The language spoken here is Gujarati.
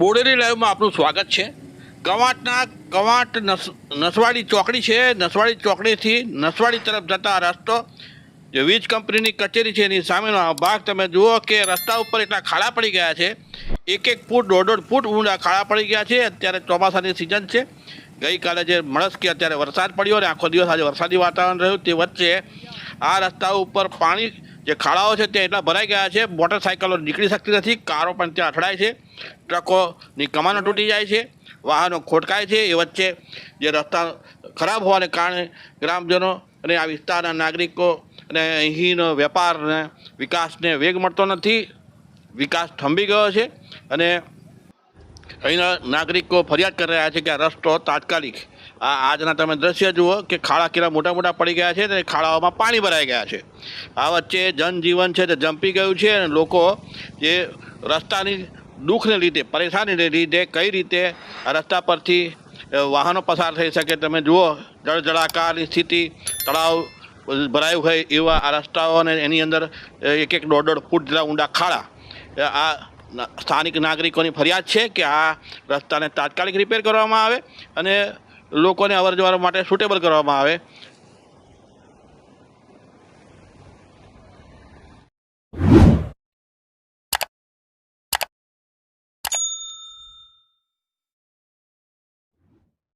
બોડેલી લાઈવમાં આપનું સ્વાગત છે. કવાંટના કવાંટ નસ, નસવાડી ચોકડી છે. નસવાડી ચોકડીથી નસવાડી તરફ જતા રસ્તો, જે વીજ કંપનીની કચેરી છે એની સામેનો આ ભાગ તમે જુઓ કે રસ્તા ઉપર એટલા ખાડા પડી ગયા છે. એક એક ફૂટ, દોઢ દોઢ ફૂટ ઊંડા ખાડા પડી ગયા છે. અત્યારે ચોમાસાની સિઝન છે. ગઈકાલે જે મળસ કે અત્યારે વરસાદ પડ્યો અને આખો દિવસ આજે વરસાદી વાતાવરણ રહ્યું. તે વચ્ચે આ રસ્તા ઉપર પાણી જે ખાડાઓ છે તે એટલા ભરાઈ ગયા છે મોટરસાઇકલો નીકળી શકતી નથી, કારો પણ ત્યાં અથડાય છે, ટ્રકોની કમાનો તૂટી જાય છે, વાહનો ખોટકાય છે, એ વચ્ચે જે રસ્તા ખરાબ હોવાને કારણે ગ્રામજનો અને આ વિસ્તારના નાગરિકો અને અહીંનો વેપારને વિકાસને વેગ મળતો નથી, વિકાસ થંભી ગયો છે અને અહીંના નાગરિકો ફરિયાદ કરી રહ્યા છે કે આ રસ્તો તાત્કાલિક, આ આજના તમે દ્રશ્ય જુઓ કે ખાડા કેરા મોટા મોટા પડી ગયા છે અને ખાડાઓમાં પાણી ભરાઈ ગયા છે. આ વચ્ચે જનજીવન છે તે જંપી ગયું છે અને લોકો જે રસ્તાની દુઃખને લીધે, પરેશાનીને લીધે કઈ રીતે રસ્તા પરથી વાહનો પસાર થઈ શકે તમે જુઓ જળજળાકારની સ્થિતિ, તળાવ ભરાયું હોય એવા આ રસ્તાઓ અને એની અંદર એક એક દોઢ દોઢ ફૂટ જેટલા ઊંડા ખાડા. આ સ્થાનિક નાગરિકોની ફરિયાદ છે કે આ રસ્તાને તાત્કાલિક રિપેર કરવામાં આવે અને લોકોને અવર માટે સુટેબલ કરવામાં આવે.